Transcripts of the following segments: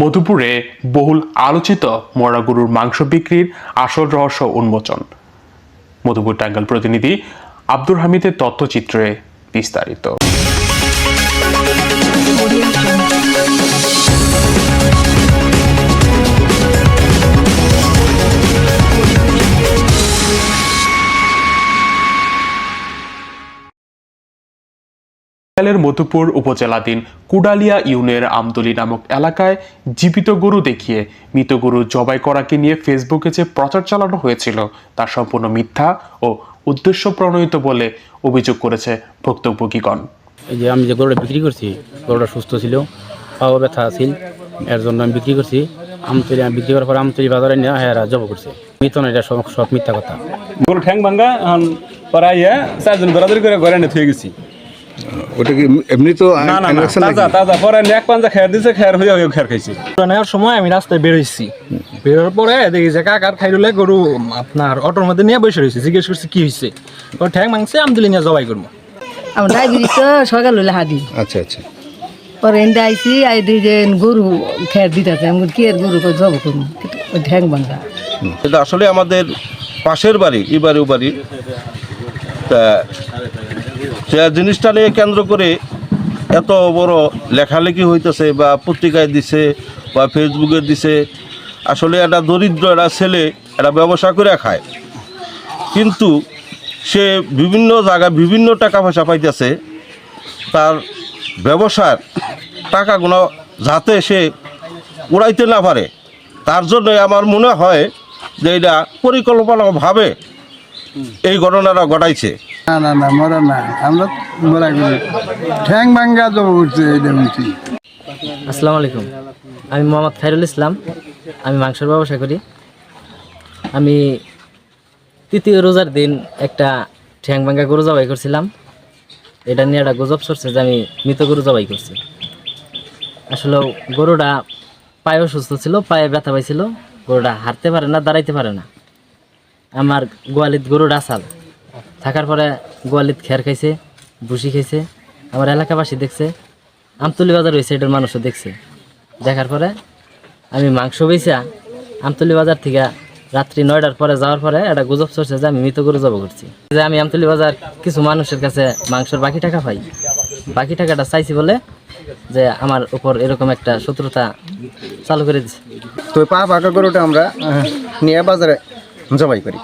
মধুপুরে বহুল আলোচিত মরা গরুর মাংস বিক্রির আসল রহস্য উন্মোচন। মধুপুর টাঙ্গাল প্রতিনিধি আব্দুর হামিদের তথ্যচিত্রে বিস্তারিত। টাঙ্গাইলের মধুপুর উপজেলাধীন কুডালিয়া ইউনের আমতলী নামক এলাকায় জীবিত গরু দেখিয়ে মৃত গরু জবাই করাকে নিয়ে ফেসবুকে যে প্রচার চালানো হয়েছিল তা সম্পূর্ণ মিথ্যা ও উদ্দেশ্য প্রণোদিত বলে অভিযোগ করেছে ভুক্তভোগীগণ। এই যে আমি যে গরুটা বিক্রি করছি গরুটা সুস্থ ছিল পাও ব্যথা ছিল এর জন্য আমি বিক্রি করছি। আমতলি আমি বিক্রি করার পর আমতলি বাজারে নিয়ে হ্যাঁ জব করছে। মিথ না এটা সব সব মিথ্যা কথা। গরু ঠ্যাং ভাঙ্গা এখন পরাইয়া চারজন বেড়াদুরি করে ঘরে এনে থুয়ে গেছি। ওটা কি এমনি তো না না না তাজা তাজা। পরে এক পাঞ্জা খেয়ার দিছে খেয়ার হয়ে হয়ে খেয়ার খাইছি। নেওয়ার সময় আমি রাস্তায় বেরোইছি। বেরোর পরে দেখি যে কাকার খাইরুলে গরু আপনার অটোর মধ্যে নিয়ে বসে রয়েছে জিজ্ঞেস করছি কি হয়েছে ও ঠ্যাং মাংসে আমদুলি নিয়ে জবাই করব। আমার ডায়াবেটিস তো সকাল হলে হাঁটি। আচ্ছা আচ্ছা। পরে আইসি আই দিই যে গরু খেয়ার দিতেছে। আমি কি গরু? জব করব? ওই ঠ্যাং এটা আসলে আমাদের পাশের বাড়ি। তা সে জিনিসটা নিয়ে কেন্দ্র করে এত বড় লেখালেখি হইতেছে বা পত্রিকায় দিছে বা ফেসবুকে দিছে, আসলে একটা দরিদ্র, একটা ছেলে, একটা ব্যবসা করে খায়। কিন্তু সে বিভিন্ন জায়গায় বিভিন্ন টাকা পয়সা পাইতেছে, তার ব্যবসার টাকাগুলো যাতে সে উড়াইতে না পারে। তার জন্য আমার মনে হয় যে এটা পরিকল্পনাভাবে এই ঘটনাটা ঘটাইছে? না না না মরা না। আমরা মরা করি। ঠ্যাং ভাঙ্গা এটা বলছি আসসালামু আলাইকুম। আমি মোহাম্মদ খাইরুল ইসলাম। আমি মাংসের ব্যবসা করি। আমি তৃতীয় রোজার দিন একটা ঠ্যাং ভাঙ্গা গরু জবাই করছিলাম। এটা নিয়ে একটা গুজব চলছে যে আমি মৃত গরু জবাই করছি। আসলে গরুটা পায়ে অসুস্থ ছিল পায়ে ব্যথা পাইছিল। গরুটা হাঁটতে পারে না দাঁড়াইতে পারে না। আমার গোয়ালিত গরুটা আসাল। থাকার পরে গোয়ালিত খের খাইছে, ভুসি খাইছে, আমার এলাকাবাসী দেখছে আমতলি বাজার ওই সাইডের মানুষও দেখছে। দেখার পরে আমি মাংস বেচা আমতলি বাজার থেকে রাত্রি নয়টার পরে যাওয়ার পরে একটা গুজব চলছে যে আমি মৃত গরু জব করছি। যে আমি আমতলি বাজার কিছু মানুষের কাছে মাংসের বাকি টাকা পাই। বাকি টাকাটা চাইছি বলে যে আমার উপর এরকম একটা শত্রুতা চালু করে দিছে। তো পা পাকা গরুটা আমরা নিয়ে বাজারে জবাই করি।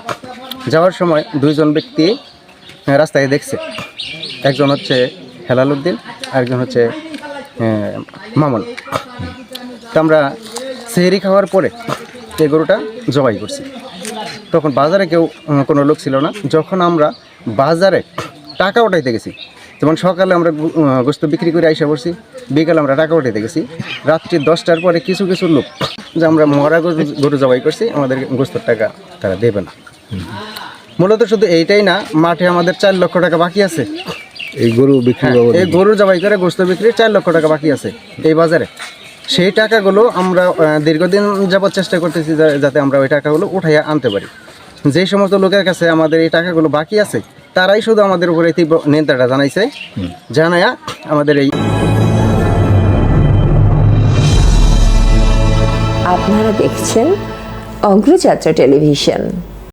যাওয়ার সময় দুইজন ব্যক্তি রাস্তায় দেখছে। একজন হচ্ছে হেলাল উদ্দিন, আরেকজন হচ্ছে মামুন। তো আমরা সেহরি খাওয়ার পরে এই গরুটা জবাই করছি। তখন বাজারে কেউ কোনো লোক ছিল না। যখন আমরা বাজারে টাকা উঠাইতে গেছি যেমন সকালে আমরা গোস্ত বিক্রি করে আইসা পড়ছি বিকালে আমরা টাকা উঠাইতে গেছি। রাত্রি দশটার পরে কিছু কিছু লোক যে আমরা মরা গরু গরু জবাই করছি আমাদের গোস্তর টাকা তারা দেবে না। মূলত শুধু এইটাই না মাঠে আমাদের চার লক্ষ টাকা বাকি আছে। এই গরু বিক্রি হ্যাঁ, এই গরু জবাই করে গোস্ত বিক্রি চার লক্ষ টাকা বাকি আছে এই বাজারে। সেই টাকাগুলো আমরা দীর্ঘদিন যাবৎ চেষ্টা করতেছি যাতে আমরা ওই টাকাগুলো উঠাইয়া আনতে পারি। যে সমস্ত লোকের কাছে আমাদের এই টাকাগুলো বাকি আছে তারাই শুধু আমাদের উপরে তীব্র নিন্দাটা জানাইছে। জানায়া আমাদের এই আপনারা দেখছেন অগ্রযাত্রা টেলিভিশন।